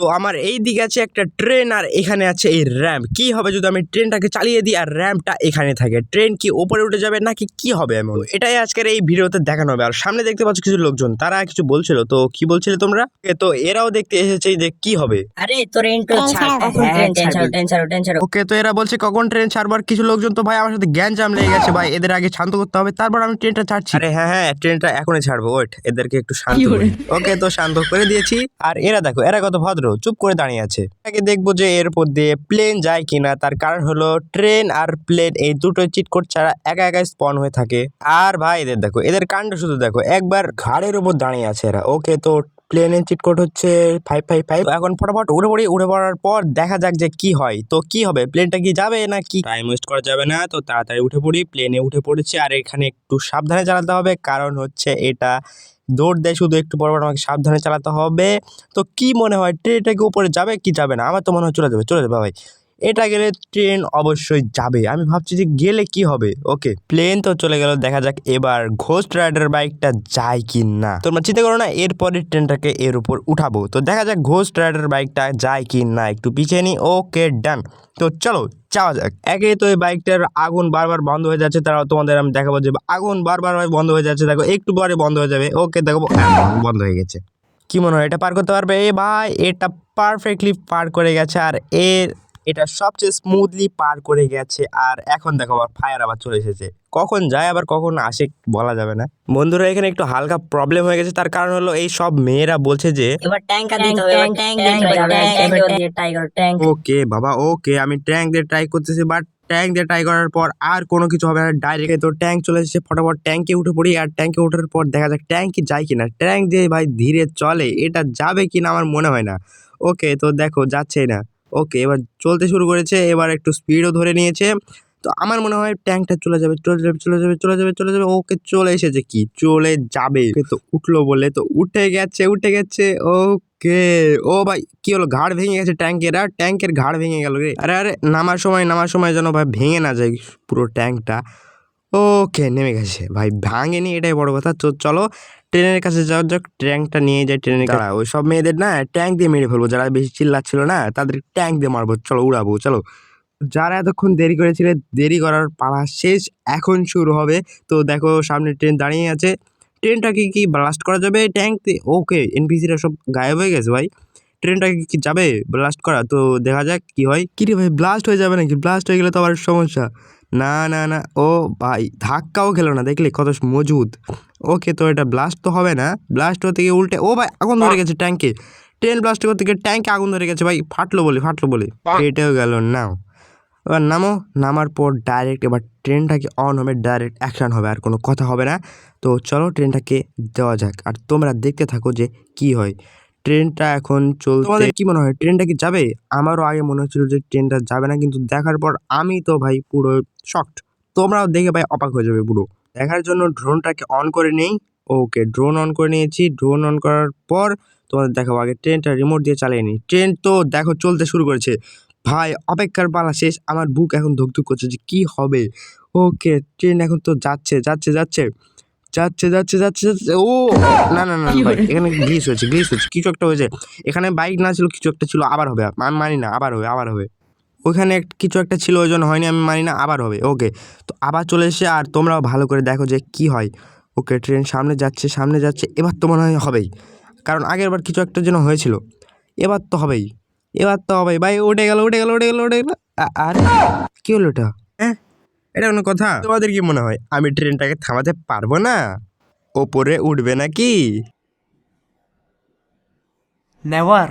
তো আমার এই দিকে আছে একটা ট্রেন আর এখানে আছে এই র্যাম্প কি হবে যদি আমি ট্রেনটাকে চালিয়ে দিই আর র্যাম্পটা এখানে থাকে? ট্রেন কি ওপরে উঠে যাবে নাকি কি হবে এমন? তো এটাই আজকের এই ভিডিওতে দেখানো হবে। আর সামনে দেখতে পাচ্ছ কিছু লোকজন তারা কিছু বলছিল। তো কি বলছিলে তোমরা? তো এরাও দেখতে এসেছে যে কি হবে। আরে তোর ইন্ট্রো ট্রেন ছাড়। কখন ট্রেন ট্রেন ট্রেন ছাড়ো ট্রেন ছাড়ো ওকে তো এরা বলছে কখন ট্রেন ছাড়বার কিছু লোকজন তো ভাই আমার সাথে জ্ঞান জাম লেগে গেছে ভাই। এদের আগে শান্ত করতে হবে। তারপর আমি ট্রেনটা ছাড়ছি। আরে হ্যাঁ হ্যাঁ ট্রেনটা এখনই ছাড়বো। ওয়েট এদেরকে একটু শান্ত করি ওকে তো শান্ত করে দিয়েছি। আর এরা দেখো এরা কত ভদ্র। চুপ করে দাঁড়িয়ে আছে। আগে দেখব যে এর উপর দিয়ে প্লেন যায় কিনা, তার কারণ হলো ট্রেন আর প্লেন এই দুটো চিটকোট ছাড়া একা একা স্পন হয়ে থাকে। আর ভাই, এদের দেখো, এদের কাণ্ড শুধু দেখো, একবার ঘাড়ের উপর দাঁড়িয়ে আছে এরা। ওকে তো প্লেনের চিটকোট হচ্ছে ফাইভ ফাইভ ফাইভ এখন ফটাফট উড়ে পড়ি, উড়ে পড়ার পর দেখা যাক যে কি হয়। তো কি হবে প্লেনটা কি যাবে না কি টাইম ওয়েস্ট করা যাবে না, তো তাড়াতাড়ি উঠে পড়ি প্লেনে উঠে পড়েছি। আর এখানে একটু সাবধানে চালাতে হবে, কারণ হচ্ছে এটা দৌড় দেয়, শুধু একটু বড় আমাকে সাবধানে চালাতে হবে। তো কি মনে হয়, ট্রেনটা কি উপরে যাবে, কি যাবে না? আমার তো মনে হয় চলে যাবে চলে যাবে ভাই। এটা গেলে ট্রেন অবশ্যই যাবে। আমি ভাবছি যে গেলে কি হবে? ওকে প্লেন তো চলে গেল, দেখা যাক এবার ঘোস্ট রাইডার বাইকটা যায় কি না তোমরা চিন্তা করো না, এরপরে ট্রেনটাকে এর উপর উঠাবো। তো দেখা যাক ঘোস্ট রাইডার বাইকটা যায় কি না একটু পিছিয়ে নি। ওকে ডান তো চলো, যাওয়া যাক। একে তো এই বাইকটার আগুন বারবার বন্ধ হয়ে যাচ্ছে তারা তোমাদের আমি দেখাবো যে আগুন বারবার বন্ধ হয়ে যাচ্ছে। দেখো, একটু পরে বন্ধ হয়ে যাবে। ওকে, দেখো বন্ধ হয়ে গেছে। কি মনে হয়, এটা পার করতে পারবে? এ ভাই, এটা পারফেক্টলি পার করে গেছে। আর এর এটা সবচেয়ে স্মুথলি পার করে গেছে। আর এখন দেখো আবার ফায়ার আবার চলে এসেছে। কখন যায় আবার কখন আসে বলা যাবে না। বন্ধুরা এখানে একটু হালকা প্রবলেম হয়ে গেছে। তার কারণ হলো এই সব মেয়েরা বলছে যে ওকে বাবা ওকে আমি ট্যাঙ্ক দিয়ে ট্রাই করতেছি বাট ট্যাঙ্ক দিয়ে ট্রাই করার পর আর কোনো কিছু হবে না। ডাইরেক্ট তো ট্যাঙ্ক চলে এসেছে ফটাফট ট্যাঙ্কে উঠে পড়ি। আর ট্যাঙ্কে ওঠার পর দেখা যাক ট্যাঙ্ক কি যায় কিনা। ট্যাঙ্ক দিয়ে ভাই ধীরে চলে এটা যাবে কিনা আমার মনে হয় না। ওকে তো দেখো যাচ্ছেই না। ওকে এবার চলতে শুরু করেছে, এবার একটু স্পিডও ধরে নিয়েছে। তো আমার মনে হয় ট্যাঙ্কটা চলে যাবে চলে যাবে চলে যাবে চলে যাবে চলে যাবে ওকে চলে এসেছে কি? চলে যাবে। তো উঠল বলে, তো উঠে গেছে উঠে গেছে ওকে ও ভাই, কি হলো, ঘাড় ভেঙে গেছে ট্যাঙ্কের আর ট্যাঙ্কের ঘাড় ভেঙে গেল রে। আরে আরে, নামার সময় নামার সময় যেন ভাই ভেঙে না যায় পুরো ট্যাঙ্কটা ওকে নেমে গেছে। ভাই ভাঙেনি এটাই বড় কথা। তো চলো ট্রেনের কাছে যাওয়ার যাক ট্যাঙ্কটা নিয়ে যায় ট্রেনের কাছে। ওই সব মেয়েদের না ট্যাঙ্ক দিয়ে মেরে ফেলব যারা বেশি চিল্লাচ্ছিল না তাদের ট্যাঙ্ক দিয়ে মারবো। চলো উড়াবো চলো। যারা এতক্ষণ দেরি করেছিলে দেরি করার পালা শেষ এখন শুরু হবে। তো দেখো সামনে ট্রেন দাঁড়িয়ে আছে। ট্রেনটাকে কি ব্লাস্ট করা যাবে? ট্যাঙ্ক দিয়ে ওকে এনপিসিরা সব গায়েব হয়ে গেছে ভাই। ট্রেনটাকে কি যাবে ব্লাস্ট করা? তো দেখা যাক কি হয়। কি রে ভাই ব্লাস্ট হয়ে যাবে নাকি? ব্লাস্ট হয়ে গেলে তো আবার সমস্যা। না না না। ও ভাই ধাক্কাও খেলো না। দেখলে কত মজবুত। ওকে তো এটা ব্লাস্ট তো হবে না। ব্লাস্ট হতে গিয়ে উল্টে ও ভাই আগুন ধরে গেছে ট্যাঙ্কে ট্রেন ব্লাস্ট করতে গিয়ে ট্যাঙ্কে আগুন ধরে গেছে। ভাই ফাটলো বলে ফাটলো বলে। কেটেও গেল নাও এবার নামো। নামার পর ডাইরেক্ট এবার ট্রেনটাকে অন হবে ডাইরেক্ট অ্যাকশন হবে আর কোনো কথা হবে না। তো চলো ট্রেনটাকে দেওয়া যাক। আর তোমরা দেখতে থাকো যে কি হয়। ট্রেনটা এখন চলতে তোমাদের কি মনে হয়, ট্রেনটা কি যাবে? আমারও আগে মনে হচ্ছিল যে ট্রেনটা যাবে না, কিন্তু দেখার পর আমি তো ভাই পুরো শকড তোমরাও দেখে ভাই অবাক হয়ে যাবে পুরো। দেখার জন্য ড্রোনটাকে অন করে নেই। ওকে ড্রোন অন করে নিয়েছি। ড্রোন অন করার পর তোমাদের দেখাবো আগে, ট্রেনটা রিমোট দিয়ে চালিয়ে নিই। ট্রেন তো দেখো চলতে শুরু করেছে। ভাই, অপেক্ষার পালা শেষ। আমার বুক এখন ধুকধুক করছে যে কি হবে? ওকে ট্রেন এখন তো যাচ্ছে যাচ্ছে যাচ্ছে। যাচ্ছে যাচ্ছে যাচ্ছে যাচ্ছে ও! না না না না, ভাই এখানে গ্লিস হয়েছে গ্লিস হয়েছে কিছু একটা হয়েছে। এখানে বাইক না ছিল কিছু একটা ছিল আবার হবে আমি মানি না আবার হবে আবার হবে। ওখানে এক- কিছু একটা ছিল ওই জন্য হয়নি আমি মানি না আবার হবে ওকে। তো আবার চলে এসে আর তোমরাও ভালো করে দেখো যে কি হয়। ওকে ট্রেন সামনে যাচ্ছে সামনে যাচ্ছে এবার তো মনে হয় হবেই। কারণ আগের বার কিছু একটা যেন হয়েছিল এবার তো হবেই এবার তো হবেই। ভাই উঠে গেল উঠে গেল উঠে গেল উঠে গেল আর কি হলো হ্যাঁ এটা কোনো কথা? তোমাদের কি মনে হয় আমি ট্রেনটাকে থামাতে পারব না? ওপরে উঠবে নাকি? নেভার